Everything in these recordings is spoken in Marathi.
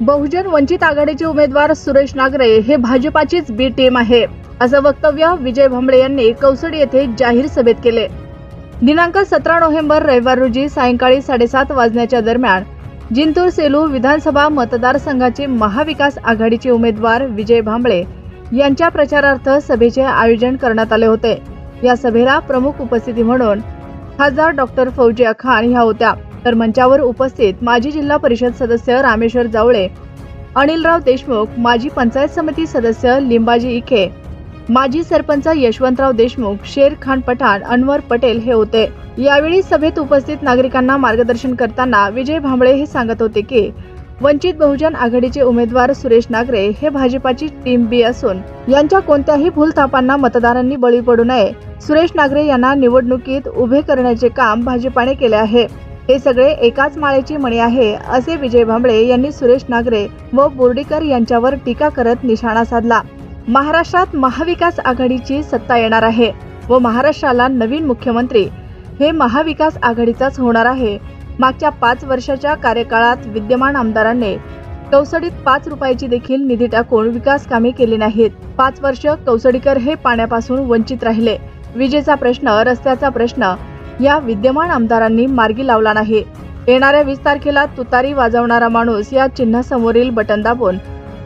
बहुजन वंचित आघाडीचे उमेदवार सुरेश नागरे हे भाजपाचीच बी टीम आहे. असं वक्तव्य विजय भांबळे यांनी कौसडी येथे जाहीर सभेत केले. दिनांक सतरा नोव्हेंबर रविवार रोजी सायंकाळी साडेसात वाजण्याच्या दरम्यान जिंतूर सेलू विधानसभा मतदारसंघाचे महाविकास आघाडीचे उमेदवार विजय भांबळे यांच्या प्रचारार्थ सभेचे आयोजन करण्यात आले होते. या सभेला प्रमुख उपस्थिती म्हणून खासदार डॉक्टर फौजिया खान ह्या होत्या. तर मंचावर उपस्थित माजी जिल्हा परिषद सदस्य रामेश्वर जावळे अनिलराव देशमुख माजी पंचायत समिती सदस्य लिंबाजी इखे माजी सरपंच यशवंतराव देशमुख शेर खान पठाण अनवर पटेल हे होते. यावेळी सभेत उपस्थित नागरिकांना मार्गदर्शन करताना विजय भांबळे हे सांगत होते की वंचित बहुजन आघाडीचे उमेदवार सुरेश नागरे हे भाजपाची टीम बी असून यांच्या कोणत्याही भूलथापांना मतदारांनी बळी पडू नये. सुरेश नागरे यांना निवडणुकीत उभे करण्याचे काम भाजपाने केले आहे. हे सगळे एकाच माळेची मणी आहे असे विजय भांबळे यांनी सुरेश नागरे व बोर्डीकर यांच्यावर टीका करत निशाणा साधला. महाराष्ट्रात महाविकास आघाडीची सत्ता येणार आहे व महाराष्ट्राला नवीन मुख्यमंत्री हे महाविकास आघाडीचाच होणार आहे. मागच्या पाच वर्षाच्या कार्यकाळात विद्यमान आमदारांनी कौसडीत पाच रुपयाची देखील निधी टाकून विकास कामे केली नाहीत. पाच वर्ष कौसडीकर हे पाण्यापासून वंचित राहिले. विजेचा प्रश्न रस्त्याचा प्रश्न या विद्यमान आमदारांनी मार्गी लावला नाही. येणाऱ्या वीस तारखेला तुतारी वाजवणारा माणूस या चिन्हासमोरील बटन दाबून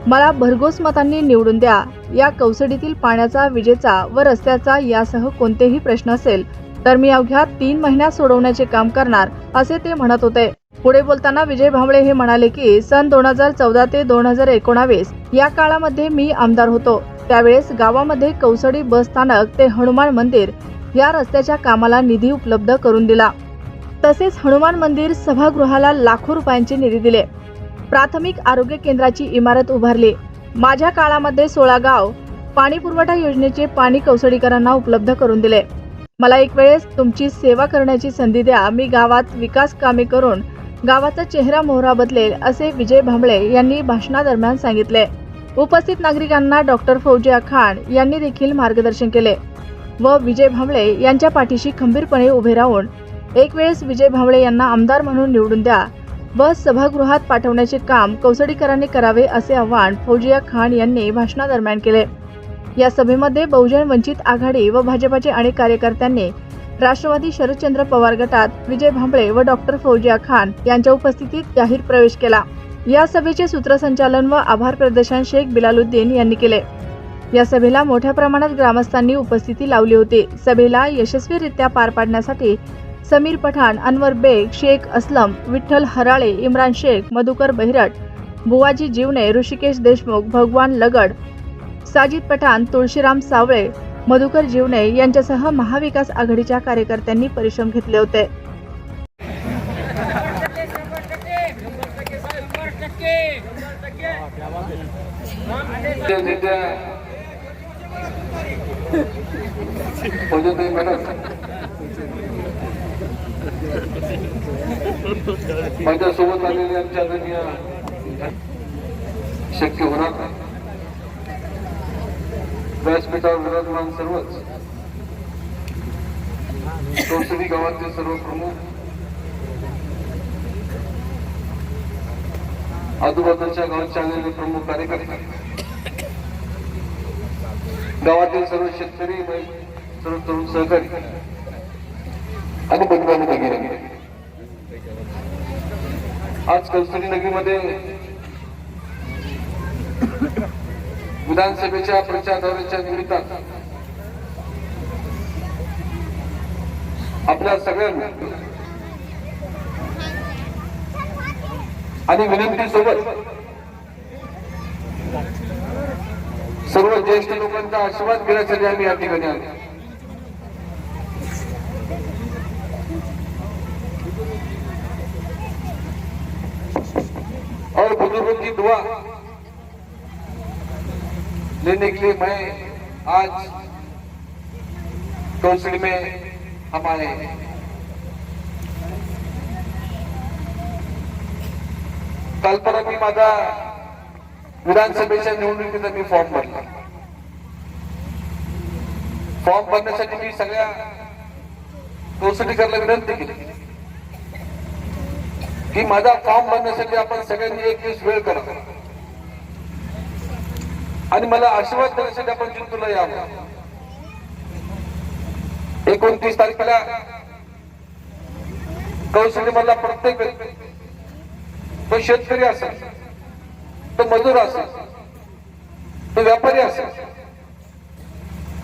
मला भरघोस मतांनी निवडून द्या. या कौसडीतील पाण्याचा विजेचा व रस्त्याचा यासह कोणतेही प्रश्न असेल तर मी अवघ्या तीन महिन्यात सोडवण्याचे काम करणार असे ते म्हणत होते. पुढे बोलताना विजय भांबळे हे म्हणाले की सन दोन हजार चौदा ते दोन हजार एकोणावीस या काळामध्ये मी आमदार होतो. त्यावेळेस गावामध्ये कौसडी बस स्थानक ते हनुमान मंदिर या रस्त्याच्या कामाला निधी उपलब्ध करून दिला. तसेच हनुमान मंदिर सभागृहाला लाखो रुपयांचे निधी दिले. प्राथमिक आरोग्य केंद्राची इमारत उभारली. माझ्या काळामध्ये सोळा गाव पाणी पुरवठा योजनेचे पाणी कौसडीकरांना उपलब्ध करून दिले. मला एक वेळेस तुमची सेवा करण्याची संधी द्या. मी गावात विकास कामे करून गावाचा चेहरा मोहरा बदलेल असे विजय भांबळे यांनी भाषणादरम्यान सांगितले. उपस्थित नागरिकांना डॉक्टर फौजिया खान यांनी देखील मार्गदर्शन केले. व विजय भांबळे यांच्या पाठीशी खंबीरपणे उभे राहून एक वेळेस विजय भांबळे यांना आमदार म्हणून निवडून द्या. व सभागृहात पाठवण्याचे काम कौसडीकरांनी करावे असे आवाहन फौजिया खान यांनी भाषणादरम्यान केले. या सभेमध्ये बहुजन वंचित आघाडी व भाजपाचे अनेक कार्यकर्त्यांनी राष्ट्रवादी शरदचंद्र पवार गटात विजय भांबळे व डॉक्टर फौजिया खान यांच्या उपस्थितीत जाहीर प्रवेश केला. या सभेचे सूत्रसंचालन व आभार प्रदर्शन शेख बिलालुद्दीन यांनी केले. या सभेला मोठ्या प्रमाणात ग्रामस्थांनी उपस्थिती लावली होती. सभेला यशस्वीरित्या पार पाडण्यासाठी समीर पठाण अनवर बेग शेख असलम विठ्ठल हराळे इम्रान शेख मधुकर बहिरट बुवाजी जीवने ऋषिकेश देशमुख भगवान लगड साजिद पठाण तुळशीराम सावळे मधुकर जीवने यांच्यासह महाविकास आघाडीच्या कार्यकर्त्यांनी परिश्रम घेतले होते. त्या नेत्या फौजताई माझ्यासोबत आलेले आमच्या आदरणीय शक्य होणार नाही. व्यासपीठावर विराजमान सर्वच कौसरी गावातील सर्व प्रमुख आजूबाजूच्या गावाचे आलेले प्रमुख कार्यकर्ते गावातील सर्व शेतकरी तरुण तरुण सहकारी. आणि बंधुबांधव वगैरे आज कौसरी नगरीमध्ये विधानसभेच्या प्रचार दौऱ्याच्या निमित्तानं आपल्या सगळ्यांना आणि विनंती सोबत सर्व ज्येष्ठ लोकांचा आशीर्वाद घेण्यासाठी आम्ही या ठिकाणी आलो और बुजुर्गों की दुआ लेने के लिए मैं आज कौंसिल में हमारे आए हैं मी माझा विधानसभेच्या निवडणुकीचा मी फॉर्म भरला. फॉर्म भरण्यासाठी मी सगळ्या कौसडीकरला विनंती केली. की माझा फॉर्म भरण्यासाठी आपण सगळ्यांनी एक दिवस वेळ करा आणि मला आशीर्वाद देण्यासाठी आपण जिंतूला यावं एकोणतीस तारखेला कौशल्य मला प्रत्येक व्यक्ती तो शेतकरी असेल तो मजूर असेल तो व्यापारी असेल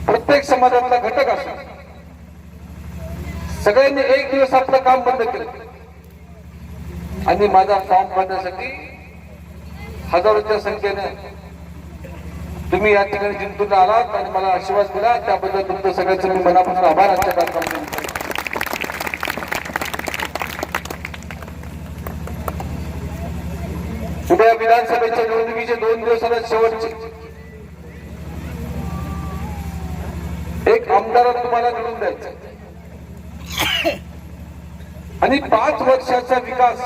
प्रत्येक समाजातला घटक असेल सगळ्यांनी एक दिवस आपलं काम बंद केलं. आणि माझा फॉर्म भरण्यासाठी हजारोच्या संख्येने तुम्ही या ठिकाणी जिंतून आलात आणि मला आशीर्वाद दिला. त्याबद्दल तुमचं सगळ्यांचं मी मनापासून आभार आजच्या कार्यक्रमात उद्या विधानसभेच्या निवडणुकीचे दोन दिवस आहेत शेवटचे. एक आमदार तुम्हाला निवडून द्यायचं आणि पाच वर्षाचा विकास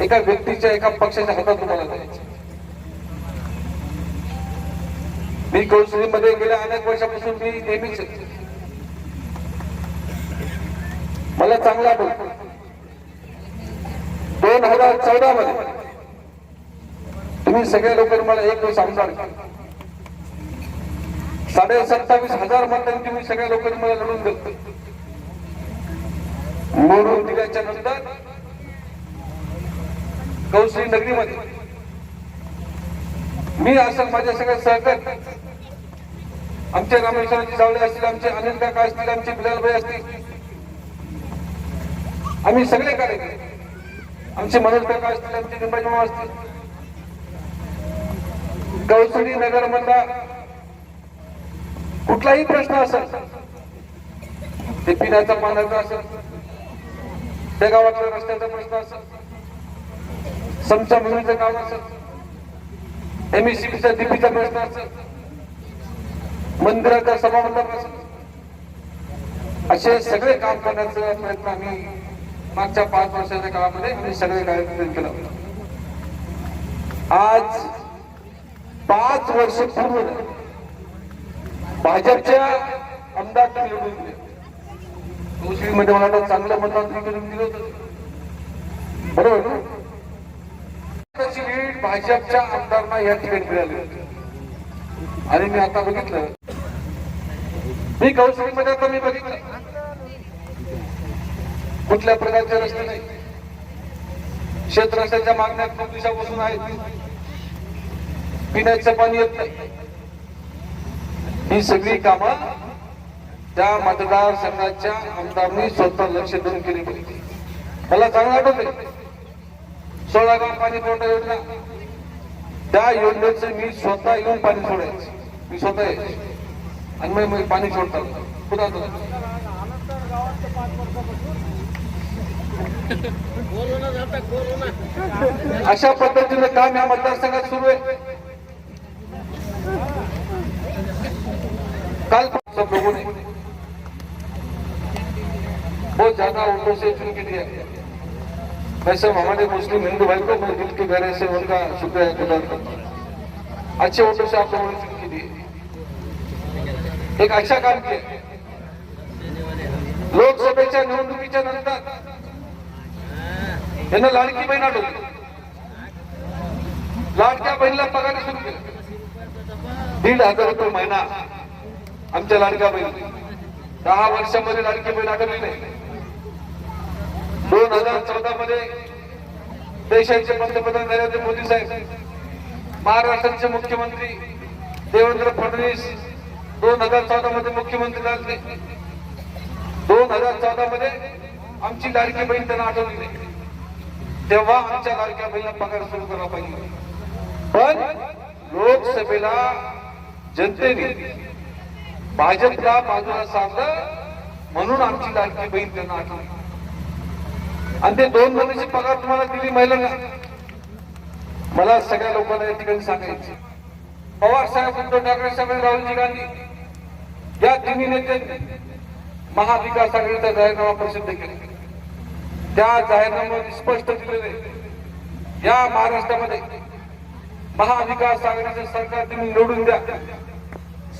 एका व्यक्तीच्या एका पक्षाच्या हातात तुम्हाला द्यायचा मी कौशलीमध्ये गेल्या अनेक वर्षापासून मी नेहमीच मला चांगला बोल दोन हजार चौदा मध्ये तुम्ही सगळे लोक मला एक दिवस आमदार साडे सत्तावीस हजार मतांनी तुम्ही सगळ्या लोकांनी मला लढून दिलं. निवडून दिल्याच्या नंतर कौशली नगरीमध्ये. मी असं माझ्या सगळ्या सहकार आमचे रामेश्वरांची जावळे असतील आमचे अनिल काका असतील आमचे बिलालभाई असतील आम्ही सगळे कार्यकर्ते आमचे मनोज काका असतील आमचे निंबाजी मामा असतील कौसडी नगर मधला कुठलाही प्रश्न असेल ते पिण्याचा पाण्याचा असेल त्या गावातल्या रस्त्याचा प्रश्न असेल समचा मुलीचं काम असेल एमएससीबीचा डीपीचा प्रश्न असत मंदिराचा सभामंडप असत असे सगळे काम करण्याचा प्रयत्न आम्ही मागच्या पाच वर्षाच्या काळामध्ये आम्ही सगळे कार्यक्रम केला आज पाच वर्ष पूर्ण भाजपच्या आमदार निवडून दिले. मुस्लिममध्ये मला चांगलं मतदान करून दिलं होतं. बरोबर ना? लीड भाजपच्या आमदारांना या ठिकाणी मिळाली. आणि मी आता बघितलं. मी कौशलीमध्ये आता मी बघितलं. कुठल्या प्रकारचे रस्ते नाही. शेत रस्त्याच्या मागण्या खूप दिवसापासून आहेत? पिण्याचं पाणी येत नाही. ही सगळी कामं त्या मतदारसंघाच्या आमदारांनी स्वतः लक्ष देऊन केली पाहिजे मला चांगलं आठवत सोळा गाव पाणी पुरवठा योजना. त्या योजनेचं मी स्वतः येऊन पाणी सोडायचं. मी स्वतः यायचे. आणि मग मी पाणी सोडतात कुठं अशा पद्धतीने काम या मतदारसंघात सुरू आहे. काल सब लोगों बहुत ज्यादा उर्दू से चुनकी दिया वैसे हमारे मुस्लिम हिंदू भाई को मैं दिल के गहरे से उनका शुक्रिया गुजार करता हूँ। अच्छे वोटों से आप लोगों ने चुनकी दी एक अच्छा काम किया। लोकसभेच्या निवडणुकीच्या नंतर यांना लाडकी बहीण आठवली। लाडक्या बहिणीला पगार सुरू केला। दीड हजार रुपये महिना आमच्या लाडक्या बहिणी दहा वर्षामध्ये लाडकी बहीण आठवली नाही। दोन हजार चौदा मध्ये देशाचे पंतप्रधान नरेंद्र मोदी साहेब महाराष्ट्राचे मुख्यमंत्री देवेंद्र फडणवीस दोन हजार चौदा मध्ये मुख्यमंत्री झाले. दोन हजार चौदा मध्ये आमची लाडकी बहीण त्यांना आठवली. तेव्हा आमच्या लाडक्या बहिणीला पगार सुरू करावा पाहिजे पण लोकसभेला जनतेने भाजपला बाजूला साधलं म्हणून आमची लाडकी बहीण त्यांना आठवली. आणि ते दोन महिन्याची पगार तुम्हाला दिली महिलांना. मला सगळ्या लोकांना या ठिकाणी सांगायचे पवार साहेब उद्धव ठाकरे साहेब राहुलजी गांधी या तिन्ही नेत्यांनी महाविकास आघाडीचा जाहीरनामा प्रसिद्ध केला. त्या जाहीरनाम्यामध्ये स्पष्ट दिलेले या महाराष्ट्रामध्ये महाविकास आघाडीचं सरकार तुम्ही निवडून द्या.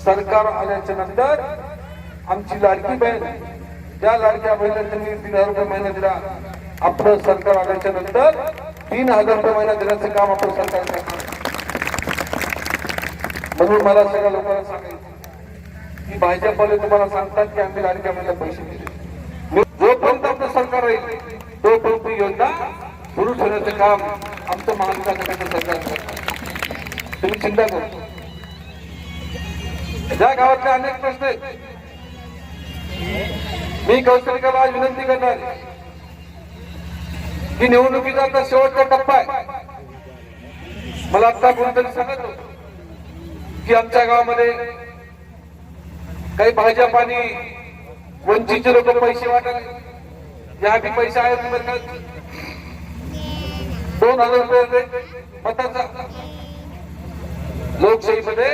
सरकार आल्याच्यानंतर आमची लाडकी बहीण त्या लाडक्या बहिणीला त्यांनी तीन हजार रुपये महिना दिला. आपलं सरकार आल्याच्यानंतर तीन हजार रुपये महिना देण्याचं काम आपलं सरकार करणार म्हणून मला सगळ्या लोकांना सांगायचं की भाजपवाले तुम्हाला सांगतात की आम्ही लाडक्या महिला पैसे दिले. जोपर्यंत आपलं सरकार राहील तोपर्यंत योजना सुरू ठेवण्याचं काम आमचं महाविकास आघाडीचं सरकार करणार तुम्ही चिंता करू ज्या गावातले अनेक प्रश्न आहेत मी कौशलिकाला आज विनंती करणार ही निवडणुकीचा आता शेवटचा टप्पा आहे. मला आता कोणतरी सांगत की आमच्या गावामध्ये काही भाजप आणि वंचितचे लोक पैसे वाटत या आधी पैसे आहेत दोन हजार रुपये मताचा. लोकशाहीमध्ये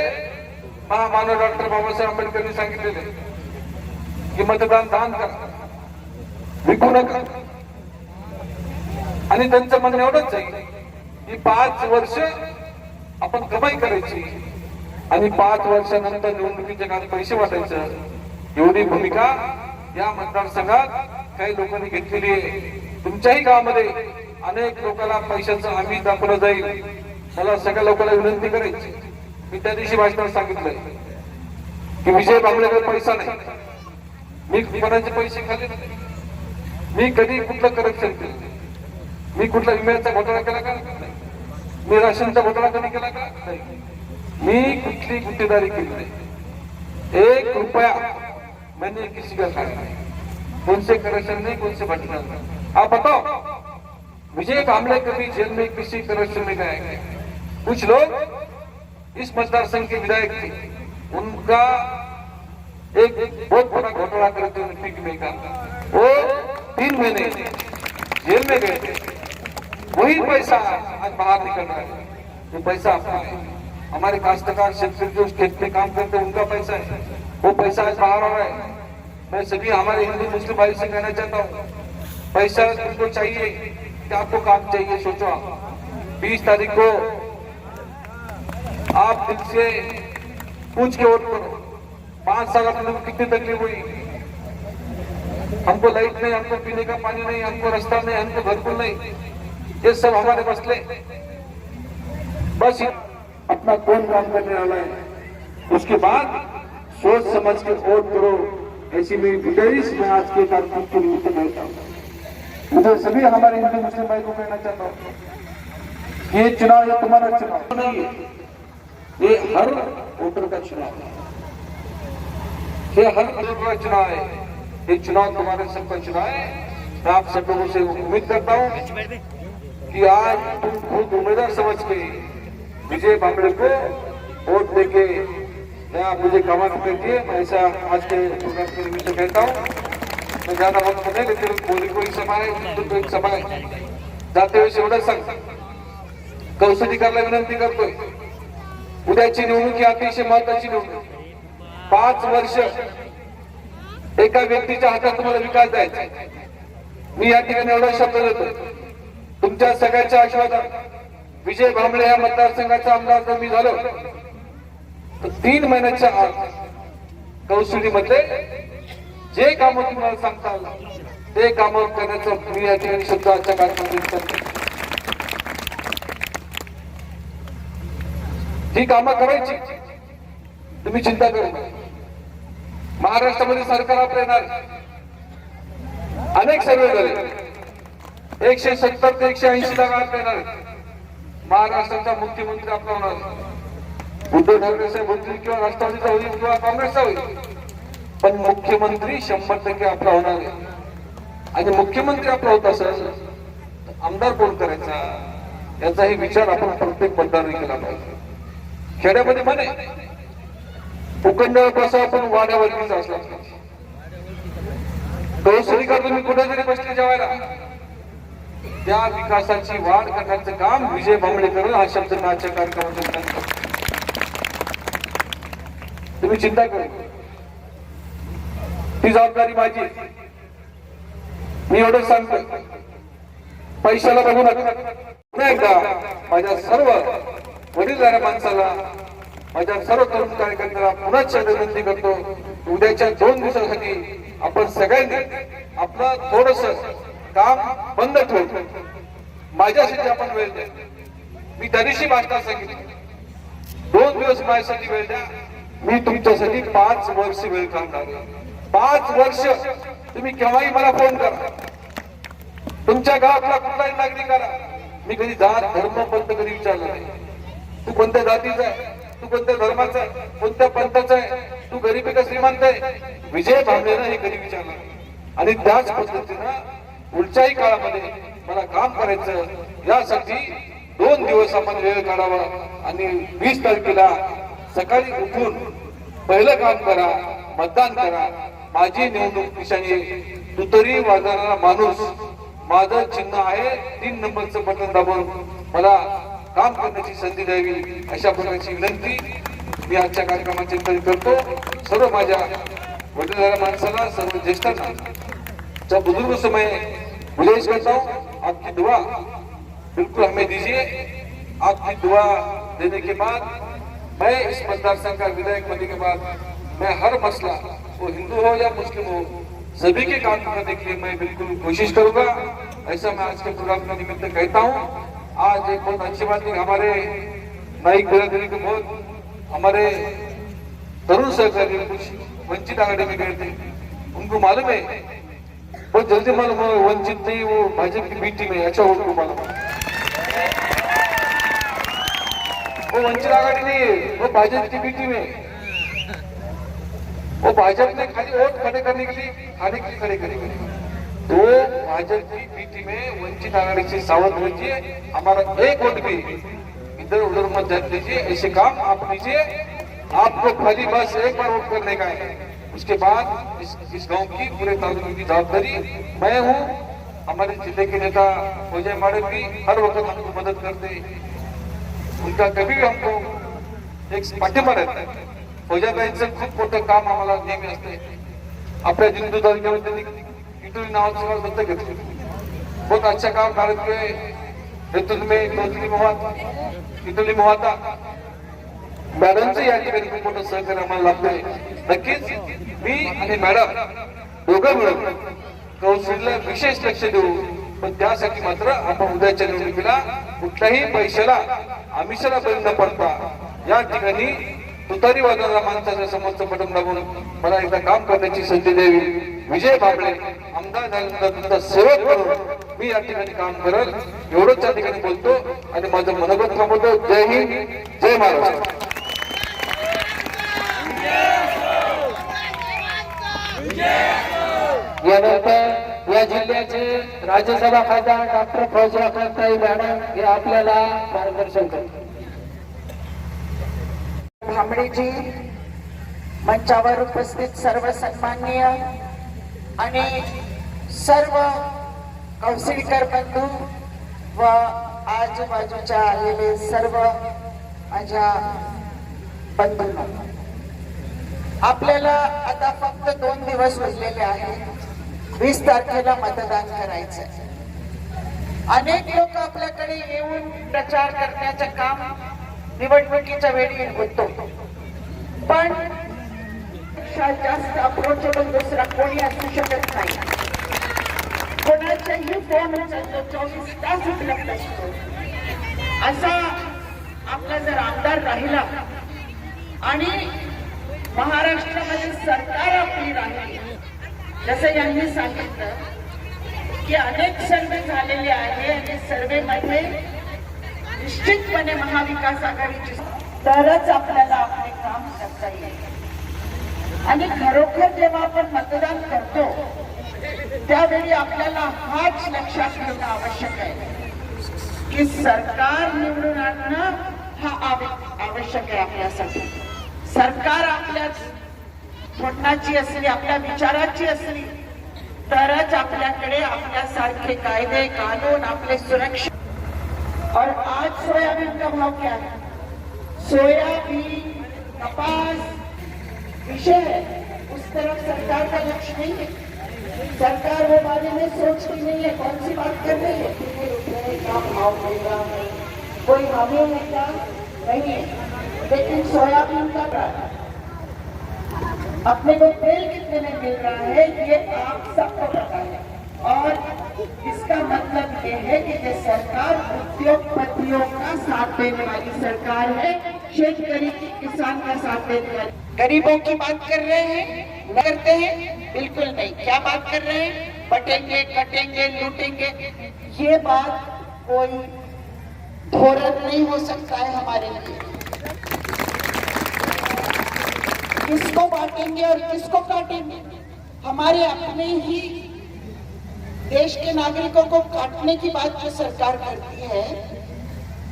महामानव डॉक्टर बाबासाहेब आंबेडकरांनी सांगितलेले की मतदान दान करा. विकू नका. आणि त्यांचं म्हणणं एवढंच आहे की पाच वर्ष आपण कमाई करायची. आणि पाच वर्षानंतर निवडणुकीच्या काळात पैसे वाटायचं. एवढी भूमिका या मतदारसंघात काही लोकांनी घेतलेली आहे. तुमच्याही गावामध्ये अनेक लोकांना पैशाचं आम्ही दाखवलं जाईल. मला सगळ्या लोकांना विनंती करायची. मी त्या दिवशी भाषणात सांगितलंय की विजय बांबळेकर पैसा नाही. मी कोणाचे पैसे खाल्ले मी कधी कुठलं करप्शन केलं मी कुठला विम्याचा घोटाळा केला का? नाही. मी राशनचा घोटाळा कधी केला का? नाही. मी कुठली गुन्हेगारी केली नाही. एक रुपया मैंने किसी का खाया नहीं. कौन करप्शन नहीं कौनसे से नहीं. आप बताओ विजय कामले कभी जेल में किसी करप्शन में गए कुछ लोग इस मतदार संघ के विधायक थे। उनका एक बहुत बड़ा घोटाला करते हुए पिक में का वो तीन महीने जेल में गए थे। वही पैसा आज बाहर निकल रहा है वो पैसा अपना है। हमारे काश्तकार शेतकरी जो खेत में काम करते हैं, उनका पैसा है। वो पैसा आज बाहर आ रहा है। मैं सभी हमारे हिंदू मुस्लिम भाई से कहना चाहता हूँ, पैसा तुमको चाहिए कि आपको काम चाहिए, सोचो आप। बीस तारीख को आप दिल से पूछ के वोट करो। पाँच साल अपने कितनी तकलीफ़ हुई। हमको लाइट नहीं, हमको पीने का पानी नहीं, हमको रास्ता नहीं, हमको घरकुल नहीं। ये सब हमारे मसले बस अपना कौन काम करने वाला है। उसके बाद सोच समझ के वोट करो। ऐसी मेरी गुजारिश मैं आज के कार्यक्रम के निमित्त कहता हूँ मुझे सभी हमारे हिंदू मुस्लिम भाई को कहना चाहता हूँ ये चुनाव ये तुम्हारा चुनाव नहीं है। ये हर वोटर का चुनाव है। ये हर वोटर का चुनाव है। ये चुनाव तुम्हारे सबका चुनाव है। मैं आप सब लोगों से उम्मीद करता हूँ कि आज तुम खुद उम्मीदवार समझ के विजय बाबड़े को वोट देके. या मुझे कमान करती मैं ऐसा आज के प्रोग्राम के निमित्त कहता हूँ. मैं ज्यादा वक्त नहीं लेकिन बोली ही सभा है तो एक सभा है. जाते वेळेस एवढंच सांग कौशलिकारला विनंती करतोय. उद्याची निवडणूक ही अतिशय महत्वाची निवडणूक. पाच वर्ष एका व्यक्तीच्या हातात तुम्हाला विकास द्यायचा आहे. मी या ठिकाणी एवढा शब्द देतो तुमच्या सगळ्याच्या आशीर्वादात विजय भांबळे या मतदारसंघाचा आमदार जर मी झालो तर तीन महिन्याच्या आत मधले जे कामं तुम्हाला सांगता ते कामं करण्याचं मी या ठिकाणी शब्द आजच्या कार्यक्रमात ही कामं करायची तुम्ही चिंता करू नका. महाराष्ट्रामध्ये सरकार आपल्या येणार अनेक सर्वे झाले. एकशे सत्तर ते एकशे ऐंशी जागा आपल्या महाराष्ट्राचा मुख्यमंत्री आपला होणार. उद्धव ठाकरे साहेब होतील किंवा राष्ट्रवादीचा होईल किंवा काँग्रेसचा होईल. पण मुख्यमंत्री शंभर टक्के आपला होणार आहे. आणि मुख्यमंत्री आपला होत असेल आमदार कोण करायचा? याचाही विचार आपण प्रत्येक मतदारांनी केला पाहिजे. खेड्यामध्ये म्हणे उकंडळ कसा आपण वाड्यावरतीच असला कौशलिका तुम्ही कुठे जरी बसले जेवायला. त्या विकासाची वाढ करण्याचं काम विजय बांबळेकर हा शब्द मी कार्यक्रमातून तुम्ही चिंता करू ती जबाबदारी माझी मी एवढंच सांगतो पैशाला बघू नका. पुन्हा एकदा माझ्या सर्व वडीलधाऱ्या माणसाला माझ्या सर्व तरुण कार्यकर्त्याला पुन्हा विनंती करतो. उद्याच्या दोन दिवसासाठी आपण सगळ्यांनी आपलं थोडस काम बंद ठेवतो माझ्यासाठी आपण वेळ द्या. मी त्या दिवशी भाषणात सांगितलं. दोन दिवस माझ्यासाठी वेळ द्या. मी तुमच्यासाठी पाच वर्ष वेळ काढणार पाच वर्ष तुम्ही केव्हाही मला फोन करा. तुमच्या गावातला कुठलाही नागरिकाला मी कधी जात धर्म पंत कधी विचारलं नाही. तू कोणत्या जातीचा आहे? तू कोणत्या धर्माचा आहे? कोणत्या पंथाचा आहे? तू गरीब आहे का श्रीमंत आहे? विजय भांबेनं हे कधी विचारलं आणि त्याच पद्धतीनं पुढच्याही काळामध्ये मला काम करायचं यासाठी दोन दिवस आपण वेळ काढावा आणि वीस तारखेला सकाळी उठून पहिलं काम करा मतदान करा. माझी निवडणूक निशाणी तुतरी वाजणारा माणूस माझं चिन्ह आहे तीन नंबरचं बटन दाबून मला काम करण्याची संधी द्यावी अशा प्रकारची विनंती मी आजच्या कार्यक्रमाचे करतो सर्व माझ्या वडीलधाऱ्या माणसाला सर्व ज्येष्ठांना जब बुज़ुर्ग समय गुजारिश करता हूँ आपकी दुआ बिल्कुल हमें दीजिए। आपकी दुआ देने के बाद मैं इस मतदार संघ का विधायक बनने के बाद मैं हर मसला, वो हिंदू हो या मुस्लिम हो, सभी के काम करने के लिए मैं बिल्कुल कोशिश करूँगा। ऐसा मैं आज के प्रोग्राम के निमित्त कहता हूँ। आज एक बहुत अच्छी बात है हमारे नाइक बिरादरी के बहुत हमारे तरुण सहकारी कुछ वंचित आघाड़ी में गए थे। उनको मालूम है बहुत जल्दी मालूम वंचित नहीं वो भाजप की बी टीम है अच्छा उनको मालूम वो वंचित आघाड़ी नहीं है वो भाजप की बी टीम है वो भाजपा ने खाली वोट खड़े करने के लिए खाने के लिए खड़े करेंगे तो भाजपा की बी टीम है वंचित आघाड़ी से सावध म्हणजे रहिए हमारा एक वोट भी इधर उधर मत जाने दीजिए ऐसे काम आप कीजिए आपको खाली बस एक बार वोट करने का है उसके बाद इस इस गाँव की पूरे तालुके की जवाबदारी मैं हूँ, हमारे ज़िले के नेता अजय माड़े भी हर वक्त हमको मदद करते उनका कभी हमको एक पाठिंबा रहता है। मोठं काम आम्हाला नेहमी असते। घेतलं बहुत अच्छा काम भारत के नेतृत्व में मॅडमचं या ठिकाणी खूप मोठं सहकार्य आम्हाला लाभलंय नक्कीच मी आणि मॅडम दोघं मिळून कौन्सिलला विशेष लक्ष देऊ. पण त्यासाठी मात्र आपण उद्याच्या निवडणुकीला कुठल्याही पैशाला आमिषाला बळी न पडता या ठिकाणी तुतारी वाजवणाऱ्या माणसाच्या समोरचं बटन दाबून मला एकदा काम करण्याची संधी द्यावी. विजय भाबळे आमदार झाल्यानंतर तुमचा सेवक म्हणून मी या ठिकाणी काम करेल. एवढंच या ठिकाणी बोलतो आणि माझं मनोगत थांबवतो. जय हिंद जय महाराष्ट्र. यानंतर या जिल्ह्याचे राज्यसभा खासदार डॉक्टर फौजरा खानताई मॅडम हे आपल्याला मार्गदर्शन करतील. भांबडेजी मंचावर उपस्थित सर्व सन्माननीय आणि सर्व कौन्सिलकर बंधू व आजूबाजूच्या आलेले सर्व माझ्या बंधूंना आपल्याला आता फक्त दोन दिवस उरलेले आहेत वीस तारखेला मतदान करायचं अनेक लोक आपल्याकडे येऊन प्रचार करण्याचं काम निवडणुकीच्या वेळी होतो. पण जास्त अप्रोचेबल दुसरा कोणी असू शकत नाही. कोणाच्याही फोन उचलतो चोवीस तास उपलब्ध असतो. असा आपला जर आमदार राहिला आणि महाराष्ट्रामध्ये सरकार आपली राहील जसं यांनी सांगितलं की अनेक सर्वे झालेले आहे आणि सर्वे मध्ये निश्चितपणे महाविकास आघाडीची तरच आपल्याला आपले काम करता येईल. आणि खरोखर जेव्हा आपण मतदान करतो त्यावेळी आपल्याला हाच लक्षात ठेवणं आवश्यक आहे. की सरकार निवडून आणणं हा आवश्यक आहे आपल्यासाठी. सरकार आपल्याच स्वप्नाची असली आपल्या विचाराची असली तरच आपल्याकडे आपल्यासारखे कायदे कानून आपले सुरक्षा. और आज सोयाबीन का भाव क्या है? सोयाबीन कपास विषय उस तरफ सरकार का लक्ष्य नहीं है। सरकार वो बारे में सोचती नहीं है कौन सी बात कर रही है? कितने रुपए का भाव मिलेगा कोई हमें नेता नहीं है। लेकिन सोयाबीन का प्राप्त अपने को तेल कितने में मिल रहा है, ये आप सबको पता है। और इसका मतलब ये है कि ये सरकार उद्योगपतियों का साथ देने वाली सरकार है। शेतकरी की किसान का साथ देने वाली। गरीबों की बात कर रहे हैं करते हैं, बिल्कुल नहीं। क्या बात कर रहे हैं? बटेंगे, कटेंगे, लूटेंगे। ये बात कोई धोरण नहीं हो सकता है हमारे लिए। किसको बांटेंगे और किसको काटेंगे? हमारे अपने ही देश के नागरिकों को काटने की बात जो सरकार करती है,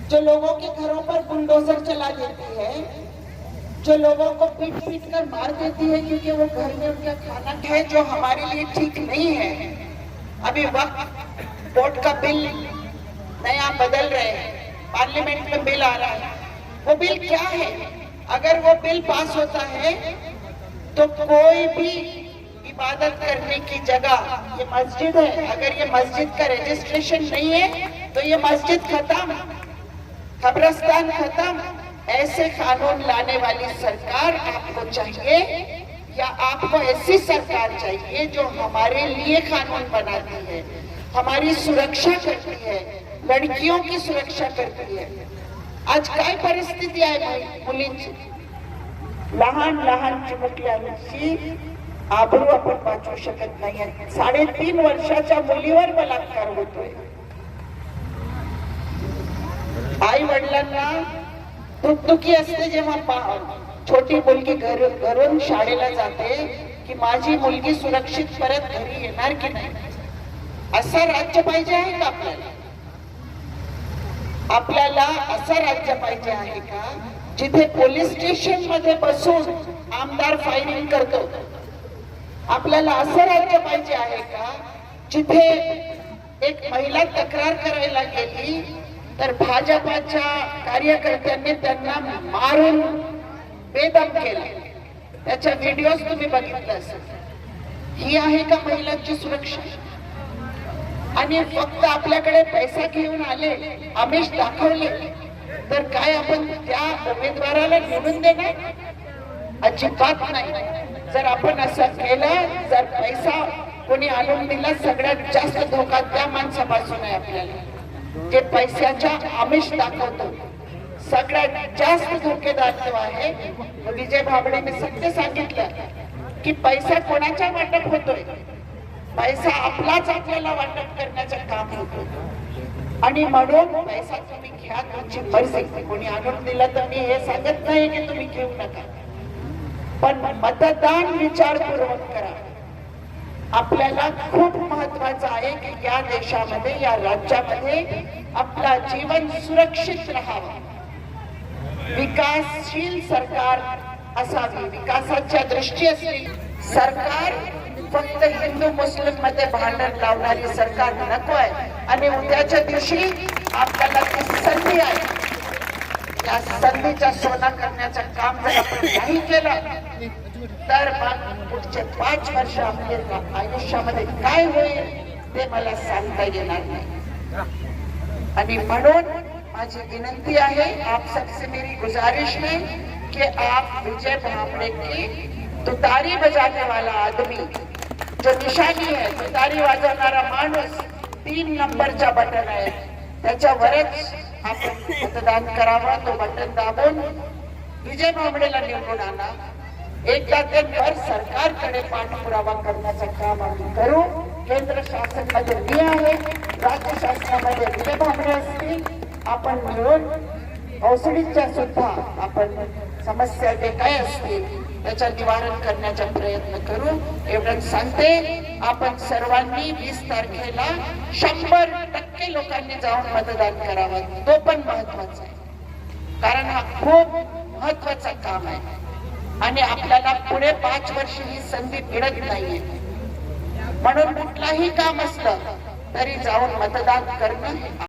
जो लोगों के घरों पर बुलडोजर चला देती है, जो लोगों को पीट पीट कर मार देती है क्योंकि वो घर में उनका खाना है जो हमारे लिए ठीक नहीं है। अभी वक्त, वोट का बिल नया बदल रहे हैं। पार्लियामेंट में बिल आ रहा है। वो बिल क्या है? अगर वो बिल पास होता है तो कोई भी इबादत करने की जगह, ये मस्जिद है। अगर ये मस्जिद का रजिस्ट्रेशन नहीं है तो ये मस्जिद खत्म, कब्रस्तान खत्म। ऐसे कानून लाने वाली सरकार आपको चाहिए, या आपको ऐसी सरकार चाहिए जो हमारे लिए कानून बनाती है, हमारी सुरक्षा करती है, लड़कियों की सुरक्षा करती है। आज काय परिस्थिती आहे मुलींची? लहान लहान चिमुकल्यांची आबरू आपण वाचवू शकत नाही साडेतीन वर्षाच्या मुलीवर बलात्कार होतोय. आई वडिलांना दुखदुखी असते जेव्हा छोटी मुलगी घर घरून शाळेला जाते की माझी मुलगी सुरक्षित परत घरी येणार की नाही? असं राज्य पाहिजे आहे का आपल्याला? आपल्याला असं राज्य पाहिजे आहे का? जिथे पोलीस स्टेशनमध्ये बसून आमदार फायरिंग करतो. आपल्याला असं राज्य पाहिजे आहे का? जिथे एक महिला तक्रार करायला गेली तर भाजपाच्या कार्यकर्त्यांनी त्यांना मारून बेदम केला. त्याच्या व्हिडिओज तुम्ही बघितलं असेल. ही आहे का महिलांची सुरक्षा? आणि फक्त आपल्याकडे पैसा घेऊन आले आमिष दाखवले तर काय आपण त्या उमेदवाराला निवडून देणार? अजिबात नाही. जर आपण असं केलं जर पैसा कोणी आणून दिला सगळ्यात जास्त धोका त्या माणसापासून आहे आपल्याला. जे पैशाच्या आमिष दाखवतो सगळ्यात जास्त धोकेदार जो आहे. विजय भाबडेने सत्य सांगितलं की पैसा कोणाच्या वाटप होतोय? पैसा आपलाच आपल्याला वाटप करण्याचं काम होत. आणि म्हणून पैसा तुम्ही घ्या तुमची परिस्थिती कोणी आणून दिलं तर मी हे सांगत नाही की तुम्ही घेऊ नका. पण मतदान विचारपूर्वक करा. आपल्याला खूप महत्वाचं आहे की या देशामध्ये या राज्यामध्ये आपला जीवन सुरक्षित राहावा. विकासशील सरकार असावी. विकासाच्या दृष्टी असलेली सरकार फक्त हिंदू मुस्लिममध्ये भांडण लावणारी सरकार नको आहे. आणि उद्याच्या दिवशी आपल्याला ती संधी आहे. या संधीचा सोना करण्याचं काम जर आपण नाही केलं तर मग पुढचे पाच वर्ष आपल्या आयुष्यामध्ये काय होईल ते मला सांगता येणार नाही. आणि म्हणून माझी विनंती आहे आप सबसे मेरी गुजारिश है कि आप विजय भावड़े की तुतारी बजाने वाला आदमी जो निशाणी आहे तुतारी वाजवणारा माणूस तीन नंबरचा बटन आहे. त्याच्यावरच आपण मतदान करावं तो बटन दाबून विजय बाबडेला निवडून आणा. एकदा ते सरकारकडे पाठपुरावा करण्याचं काम आम्ही करू. केंद्र शासनामध्ये मी आहे राज्य शासनामध्ये विजय भांबरे असतील आपण मिळून औषधीच्या सुद्धा आपण समस्या जे काय असतील त्याचं निवारण करण्याचा प्रयत्न करू. एवढंच सांगते आपण सर्वांनी वीस तारखेला शंभर टक्के लोकांनी जाऊन मतदान करावं. तो पण महत्त्वाचा आहे. कारण हा खूप महत्त्वाचा काम आहे. आणि आपल्याला पुढे पाच वर्ष ही संधी मिळत नाहीये. म्हणून कुठलाही काम असलं तरी जाऊन मतदान करणं